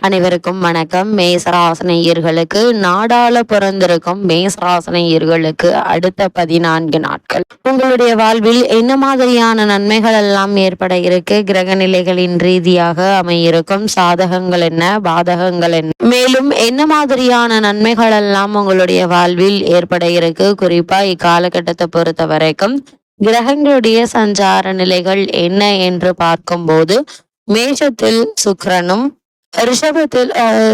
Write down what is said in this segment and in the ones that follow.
அனைவருக்கும் வணக்கம். மேசராசனையர்களுக்கு நாடாள பிறந்திருக்கும் மேசராசனையர்களுக்கு அடுத்த பதினான்கு நாட்கள். உங்களுடைய வாழ்வில் என்ன மாதிரியான நன்மைகள் எல்லாம் ஏற்பட இருக்கு? கிரக நிலைகளின் ரீதியாக அமையிருக்கும் சாதகங்கள் என்ன? பாதகங்கள் என்ன? மேலும் என்ன மாதிரியான நன்மைகள் எல்லாம் உங்களுடைய வாழ்வில் ஏற்பட இருக்கு? குறிப்பா இக்காலகட்டத்தை பொறுத்த வரைக்கும் கிரகங்களுடைய சஞ்சார நிலைகள் என்ன என்று பார்க்கும்போது மேஷத்தில் சுக்கரனும் ரிஷபத்தில்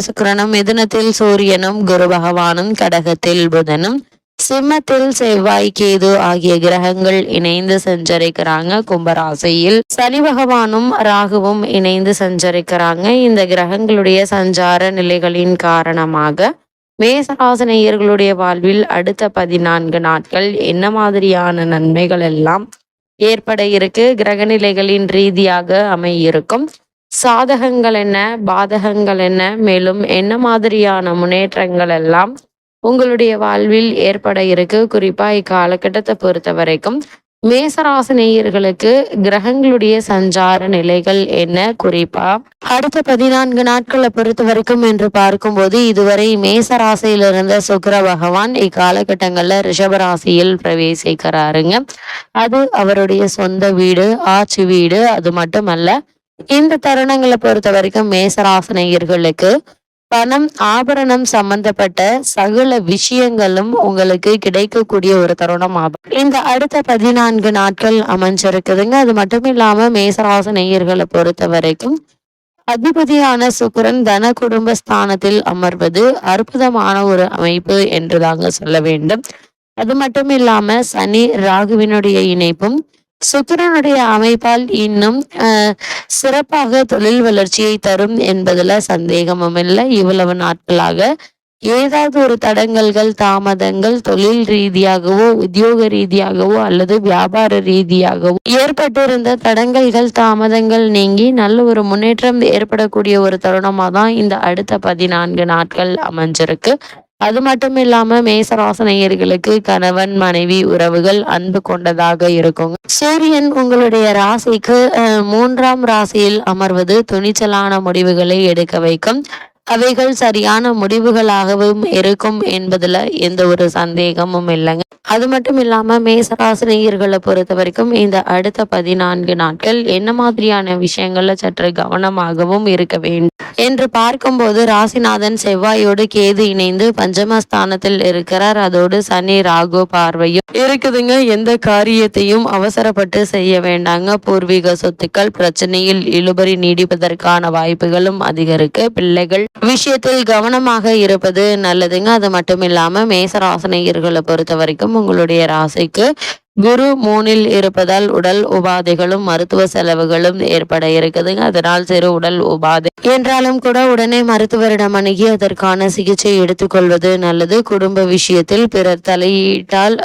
சுக்கரனும் மிதுனத்தில் சூரியனும் குரு பகவானும் கடகத்தில் புதனும் சிம்மத்தில் செவ்வாய் கேது ஆகிய கிரகங்கள் இணைந்து சஞ்சரிக்கிறாங்க. கும்பராசியில் சனி பகவானும் ராகுவும் இணைந்து சஞ்சரிக்கிறாங்க. இந்த கிரகங்களுடைய சஞ்சார நிலைகளின் காரணமாக மேசராசனையர்களுடைய வாழ்வில் அடுத்த பதினான்கு நாட்கள் என்ன மாதிரியான நன்மைகள் எல்லாம் ஏற்பட இருக்கு? கிரகநிலைகளின் ரீதியாக அமையிருக்கும். சாதகங்கள் என்ன பாதகங்கள் என்ன மேலும் என்ன மாதிரியான முன்னேற்றங்கள் எல்லாம் உங்களுடைய வாழ்வில் ஏற்பட இருக்கு? குறிப்பா இக்காலகட்டத்தை பொறுத்த வரைக்கும் மேசராசினியர்களுக்கு கிரகங்களுடைய சஞ்சார நிலைகள் என்ன? குறிப்பா அடுத்த பதினான்கு நாட்களை பொறுத்த வரைக்கும் என்று பார்க்கும்போது இதுவரை மேசராசியில் இருந்த சுக்கர பகவான் இக்காலகட்டங்கள்ல ரிஷபராசியில் பிரவேசிக்கிறாருங்க. அது அவருடைய சொந்த வீடு ஆட்சி வீடு அது மட்டுமல்ல இந்த தருணங்களை பொறுத்த வரைக்கும் மேசராசனையர்களுக்கு பணம் ஆபரணம் சம்பந்தப்பட்ட சகல விஷயங்களும் உங்களுக்கு கிடைக்கக்கூடிய ஒரு தருணம் ஆகும் இந்த அடுத்த பதினான்கு நாட்கள் அமைஞ்சிருக்குதுங்க. அது மட்டும் இல்லாம மேசராசனையர்களை பொறுத்த வரைக்கும் அதிபதியான சுக்கரன் தன குடும்ப ஸ்தானத்தில் அமர்வது அற்புதமான ஒரு அமைப்பு என்று தாங்க சொல்ல வேண்டும். அது மட்டும் இல்லாம சனி ராகுவினுடைய இணைப்பும் சுக்கிரனுடைய அமைப்பால் இன்னும் சிறப்பாக தொழில் வளர்ச்சியை தரும் என்பதுல சந்தேகமும் இல்லை. இவ்வளவு நாட்களாக ஏதாவது ஒரு தடங்கல்கள் தாமதங்கள் தொழில் ரீதியாகவோ உத்தியோக ரீதியாகவோ அல்லது வியாபார ரீதியாகவோ ஏற்பட்டிருந்த தடங்கல்கள் தாமதங்கள் நீங்கி நல்ல ஒரு முன்னேற்றம் ஏற்படக்கூடிய ஒரு தருணமா தான் இந்த அடுத்த பதினான்கு நாட்கள் அமைஞ்சிருக்கு. அது மட்டும் இல்லாம மேசராசனையர்களுக்கு கணவன் மனைவி உறவுகள் அன்பு கொண்டதாக இருக்கும் சூரியன் உங்களுடைய ராசிக்கு அஹ், மூன்றாம் ராசியில் அமர்வது துணிச்சலான முடிவுகளை எடுக்க வைக்கும். அவைகள் சரியான முடிவுகளாகவும் இருக்கும் என்பதுல எந்த ஒரு சந்தேகமும் இல்லைங்க. அது மட்டும் இல்லாம மேசராசினியர்களை பொறுத்த வரைக்கும் இந்த அடுத்த பதினான்கு நாட்கள் என்ன மாதிரியான விஷயங்கள்ல சற்று கவனமாகவும் இருக்க வேண்டும். என்று பார்க்கும்போது ராசிநாதன் செவ்வாயோடு கேது இணைந்து பஞ்சமஸ்தானத்தில் இருக்கிறார். அதோடு சனி ராகு பார்வையும் இருக்குதுங்க. எந்த காரியத்தையும் அவசரப்பட்டு செய்ய வேண்டாங்க. பூர்வீக சொத்துக்கள் பிரச்சனையில் இழுபறி நீடிப்பதற்கான வாய்ப்புகளும் அதிகரிக்கு பிள்ளைகள் விஷயத்தில் கவனமாக இருப்பது நல்லதுங்க. அது மட்டும் இல்லாம மேசராசனையர்களை பொறுத்த வரைக்கும் உங்களுடைய ராசிக்கு குரு மூணில் இருப்பதால் உடல் உபாதைகளும் மருத்துவ செலவுகளும் ஏற்பட இருக்குதுங்க அதனால் சிறு உடல் உபாதை. என்றாலும் கூட உடனே மருத்துவரிடம் அணுகி அதற்கான சிகிச்சை எடுத்துக்கொள்வது நல்லது. குடும்ப விஷயத்தில் பிறர் தலையிட்டால்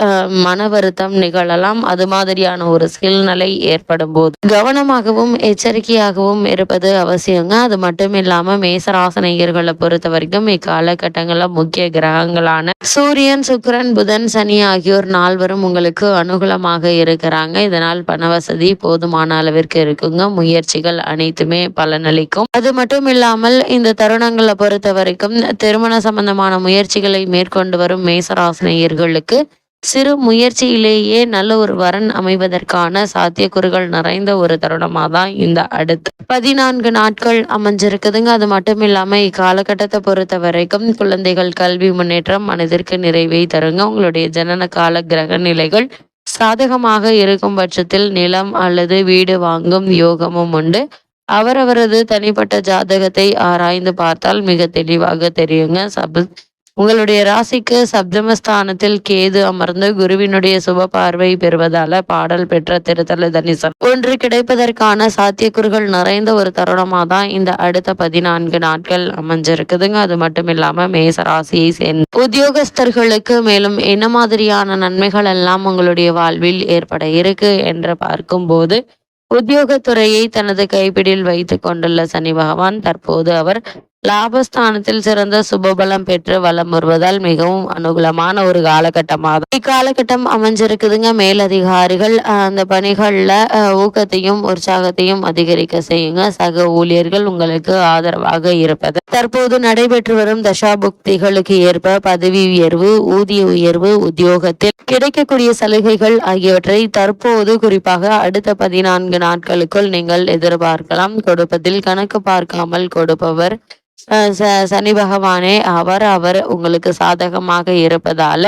மன வருத்தம் நிகழலாம். அது மாதிரியான ஒரு சூழ்நிலை ஏற்படும் போது கவனமாகவும் எச்சரிக்கையாகவும் இருப்பது அவசியங்க. அது மட்டும் இல்லாம மேசராசனையர்களை பொறுத்த வரைக்கும் இக்காலகட்டங்களில் முக்கிய கிரகங்களான சூரியன் சுக்கரன் புதன் சனி ஆகியோர் நால்வரும் உங்களுக்கு அணு அனுகூலமாக இருக்கிறாங்க. இதனால் பண வசதி போதுமான அளவிற்கு இருக்குங்க. முயற்சிகள் அனைத்துமே பலனளிக்கும். அது மட்டும் இல்லாமல் இந்த தருணங்களை பொறுத்த வரைக்கும் திருமண சம்பந்தமான முயற்சிகளை மேற்கொண்டு வரும் மேசராசினியர்களுக்கு சிறு முயற்சியிலேயே நல்ல ஒரு வரன் அமைவதற்கான சாத்தியக்கூறுகள் நிறைந்த ஒரு தருணமாக தான் இந்த அடுத்து. பதினான்கு நாட்கள் அமைஞ்சிருக்குதுங்க. அது மட்டும் இல்லாமல் இக்காலகட்டத்தை பொறுத்த வரைக்கும் குழந்தைகள் கல்வி முன்னேற்றம் மனதிற்கு நிறைவை தருங்க. உங்களுடைய ஜனன கால கிரக நிலைகள் சாதகமாக இருக்கும் பட்சத்தில் நிலம் அல்லது வீடு வாங்கும் யோகமும் உண்டு. அவரவரது தனிப்பட்ட ஜாதகத்தை ஆராய்ந்து பார்த்தால் மிக தெளிவாக தெரியுங்க. சப உங்களுடைய ராசிக்கு சப்தமஸ்தானத்தில் கேது அமர்ந்து குருவினுடைய சுப பார்வை பெறுவதால பாடல் பெற்ற திருத்தல தனிசன் ஒன்று கிடைப்பதற்கான சாத்தியக்கூறுகள் நிறைந்த ஒரு தருணமா தான் இந்த அடுத்த பதினான்கு நாட்கள் அமைஞ்சிருக்குதுங்க. அது மட்டும் இல்லாம மேச ராசியை சேர்ந்த உத்தியோகஸ்தர்களுக்கு மேலும் என்ன மாதிரியான நன்மைகள் எல்லாம் உங்களுடைய வாழ்வில் ஏற்பட இருக்கு என்று பார்க்கும்போது உத்தியோகத்துறையை தனது கைப்பிடியில் வைத்துக் கொண்டுள்ள சனி பகவான் தற்போது அவர் லாபஸ்தானத்தில் சிறந்த சுபபலம் பெற்று வலம் வருவதால் மிகவும் அனுகூலமான ஒரு காலகட்டமாகும். இக்காலகட்டம் அமைஞ்சிருக்குதுங்க. மேலதிகாரிகள் அந்த பணிகள்ல ஊக்கத்தையும் உற்சாகத்தையும் அதிகரிக்க செய்யுங்க. சக ஊழியர்கள் உங்களுக்கு ஆதரவாக இருப்பது. தற்போது நடைபெற்று வரும் தசாபுக்திகளுக்கு ஏற்ப பதவி உயர்வு ஊதிய உயர்வு உத்தியோகத்தில் கிடைக்கக்கூடிய சலுகைகள் ஆகியவற்றை தற்போது குறிப்பாக அடுத்த பதினான்கு நாட்களுக்குள் நீங்கள் எதிர்பார்க்கலாம். கொடுப்பதில் கணக்கு பார்க்காமல் கொடுப்பவர் ச- சனி பகவானே அவர் அவர் உங்களுக்கு சாதகமாக இருப்பதால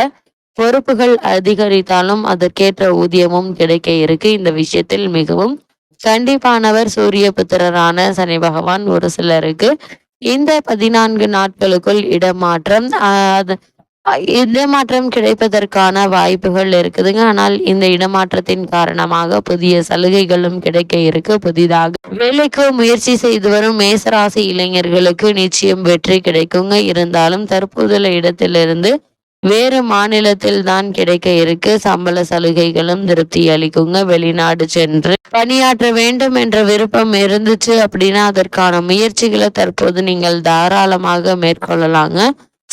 பொறுப்புகள் அதிகரித்தாலும் அதற்கேற்ற ஊதியமும் கிடைக்க இருக்கு. இந்த விஷயத்தில் மிகவும் கண்டிப்பானவர் சூரிய புத்திரரான சனி பகவான் ஒரு சிலருக்கு இந்த பதினான்கு நாட்களுக்குள் இடமாற்றம் ஆஹ் அது- இடமாற்றம் கிடைப்பதற்கான வாய்ப்புகள் இருக்குதுங்க. ஆனால் இந்த இடமாற்றத்தின் காரணமாக புதிய சலுகைகளும் கிடைக்க இருக்கு. புதிதாக வேலைக்கு முயற்சி செய்து வரும் மேசராசி இளைஞர்களுக்கு நிச்சயம் வெற்றி கிடைக்குங்க. இருந்தாலும் தற்போதுள்ள இடத்திலிருந்து வேறு மாநிலத்தில் தான் கிடைக்க இருக்கு. சம்பள சலுகைகளும் திருப்தி அளிக்குங்க. வெளிநாடு சென்று பணியாற்ற வேண்டும் என்ற விருப்பம் இருந்துச்சு அப்படின்னா அதற்கான முயற்சிகளை தற்போது நீங்கள் தாராளமாக மேற்கொள்ளலாங்க.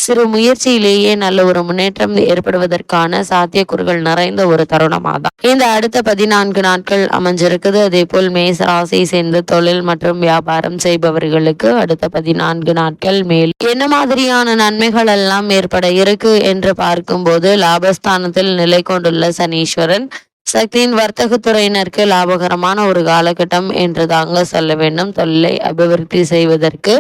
சிறு முயற்சியிலேயே நல்ல ஒரு முன்னேற்றம் ஏற்படுவதற்கான சாத்தியக்கூறுகள் நிறைந்த ஒரு தருணமாதான். இந்த அடுத்த பதினான்கு நாட்கள் அமைஞ்சிருக்குது. அதே போல் மேச ராசியை சேர்ந்த தொழில் மற்றும் வியாபாரம் செய்பவர்களுக்கு அடுத்த பதினான்கு நாட்கள் மேல் என்ன மாதிரியான நன்மைகள் எல்லாம் ஏற்பட இருக்கு என்று பார்க்கும்போது லாபஸ்தானத்தில் நிலை கொண்டுள்ள சனீஸ்வரன் சக்தியின் வர்த்தகத்துறையினருக்கு லாபகரமான ஒரு காலகட்டம் என்று தாங்க சொல்ல வேண்டும். தொழிலை அபிவிருத்தி செய்வதற்கு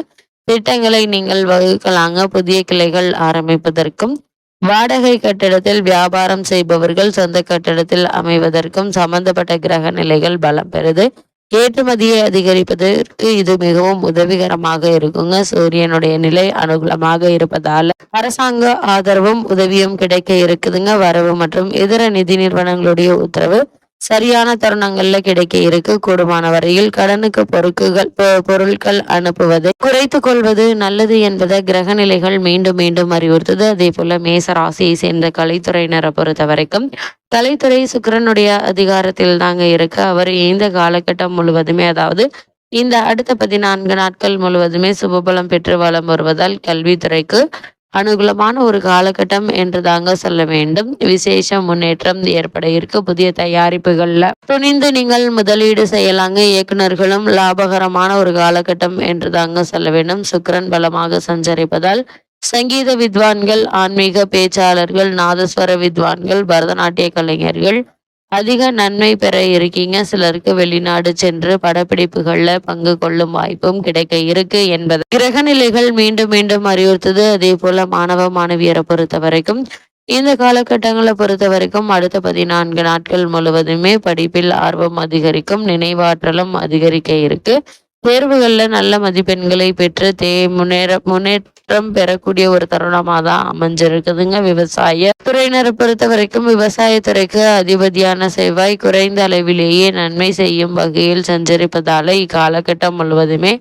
திட்டங்களை நீங்கள் வகுக்கலாங்க. புதிய கிளைகள் ஆரம்பிப்பதற்கும் வாடகை கட்டிடத்தில் வியாபாரம் செய்பவர்கள் சொந்த கட்டிடத்தில் அமைவதற்கும் சம்பந்தப்பட்ட கிரக நிலைகள் பலம் பெறுது. ஏற்றுமதியை அதிகரிப்பதற்கு இது மிகவும் உதவிகரமாக இருக்குங்க. சூரியனுடைய நிலை அனுகூலமாக இருப்பதால அரசாங்க ஆதரவும் உதவியும் கிடைக்க இருக்குதுங்க. வரவு மற்றும் இதர நிதி நிறுவனங்களுடைய உத்தரவு சரியான தருணங்கள்ல கிடைக்க இருக்கு. கூடுமான வரையில் கடனுக்கு பொருட்கள் பொருட்கள் அனுப்புவதை குறைத்து கொள்வது நல்லது என்பதை கிரக நிலைகள் மீண்டும் மீண்டும் அறிவுறுத்துது. அதே போல மேச ராசியை சேர்ந்த கலைத்துறையினரை பொறுத்த வரைக்கும் கலைத்துறை சுக்கிரனுடைய அதிகாரத்தில் தாங்க இருக்கு. அவர் இந்த காலகட்டம் முழுவதுமே அதாவது இந்த அடுத்த பதினான்கு நாட்கள் முழுவதுமே சுபபலம் பெற்று வலம் வருவதால் கல்வித்துறைக்கு அனுகூலமான ஒரு காலகட்டம் என்று தாங்க சொல்ல வேண்டும். விசேஷ முன்னேற்றம் ஏற்பட இருக்கு. புதிய தயாரிப்புகள்ல துணிந்து நீங்கள் முதலீடு செய்யலாங்க. இயக்குனர்களும் லாபகரமான ஒரு காலகட்டம் என்று தாங்க சொல்ல வேண்டும். சுக்கரன் பலமாக சஞ்சரிப்பதால் சங்கீத வித்வான்கள் ஆன்மீக பேச்சாளர்கள் நாதஸ்வர வித்வான்கள் பரதநாட்டிய கலைஞர்கள் அதிக நன்மை பெற இருக்கீங்க. சிலருக்கு வெளிநாடு சென்று படப்பிடிப்புகள்ல பங்கு கொள்ளும் வாய்ப்பும் கிடைக்க இருக்கு என்பது. கிரக நிலைகள் மீண்டும் மீண்டும் அறிவுறுத்துது. அதே போல மாணவ மாணவியரை பொறுத்த வரைக்கும் இந்த காலகட்டங்களை பொறுத்த வரைக்கும் அடுத்த பதினான்கு நாட்கள் முழுவதுமே படிப்பில் ஆர்வம் அதிகரிக்கும் நினைவாற்றலும் அதிகரிக்க இருக்கு. தேர்வுகளில் நல்ல மதிப்பெண்களை பெற்று தே முன்னேற முன்னேற்றம் பெறக்கூடிய ஒரு தருணமாக தான் அமைஞ்சிருக்குதுங்க. விவசாய துறையினரை பொறுத்த வரைக்கும் விவசாயத்துறைக்கு அதிபதியான செவ்வாய் குறைந்த அளவிலேயே நன்மை செய்யும் வகையில் சஞ்சரிப்பதால இக்காலகட்டம் முழுவதுமே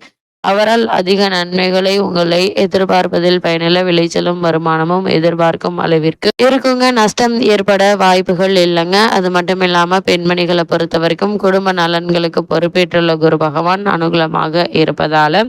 அவரால் அதிக நன்மைகளை உங்களை எதிர்பார்ப்பதில் பயனுள்ள விளைச்சலும் வருமானமும் எதிர்பார்க்கும் அளவிற்கு இருக்குங்க. நஷ்டம் ஏற்பட வாய்ப்புகள் இல்லைங்க. அது மட்டும் இல்லாம பெண்மணிகளை பொறுத்த வரைக்கும் குடும்ப நலன்களுக்கு பொறுப்பேற்றுள்ள குரு பகவான் அனுகூலமாக இருப்பதால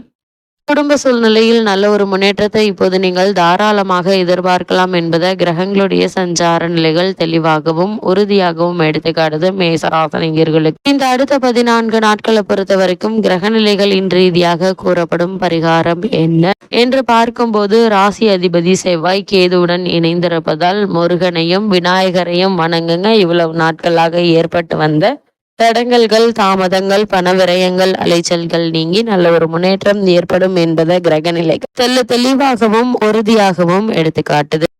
குடும்ப சூழ்நிலையில் நல்ல ஒரு முன்னேற்றத்தை இப்போது நீங்கள் தாராளமாக எதிர்பார்க்கலாம் என்பதை கிரகங்களுடைய சஞ்சார நிலைகள் தெளிவாகவும் உறுதியாகவும் எடுத்துக்காட்டுது மேசராசனிகர்களுக்கு இந்த அடுத்த பதினான்கு நாட்களை பொறுத்த வரைக்கும் கிரக நிலைகளின் ரீதியாக கூறப்படும் பரிகாரம் என்ன என்று பார்க்கும்போது ராசி அதிபதி செவ்வாய் கேதுவுடன் இணைந்திருப்பதால் முருகனையும் விநாயகரையும் வணங்குங்க. இவ்வளவு நாட்களாக ஏற்பட்டு வந்த தடங்கல்கள் தாமதங்கள் பண விரயங்கள் அலைச்சல்கள் நீங்கி நல்ல ஒரு முன்னேற்றம் ஏற்படும் என்பதை கிரகநிலை தெல்ல தெளிவாகவும் உறுதியாகவும் எடுத்துக்காட்டுது.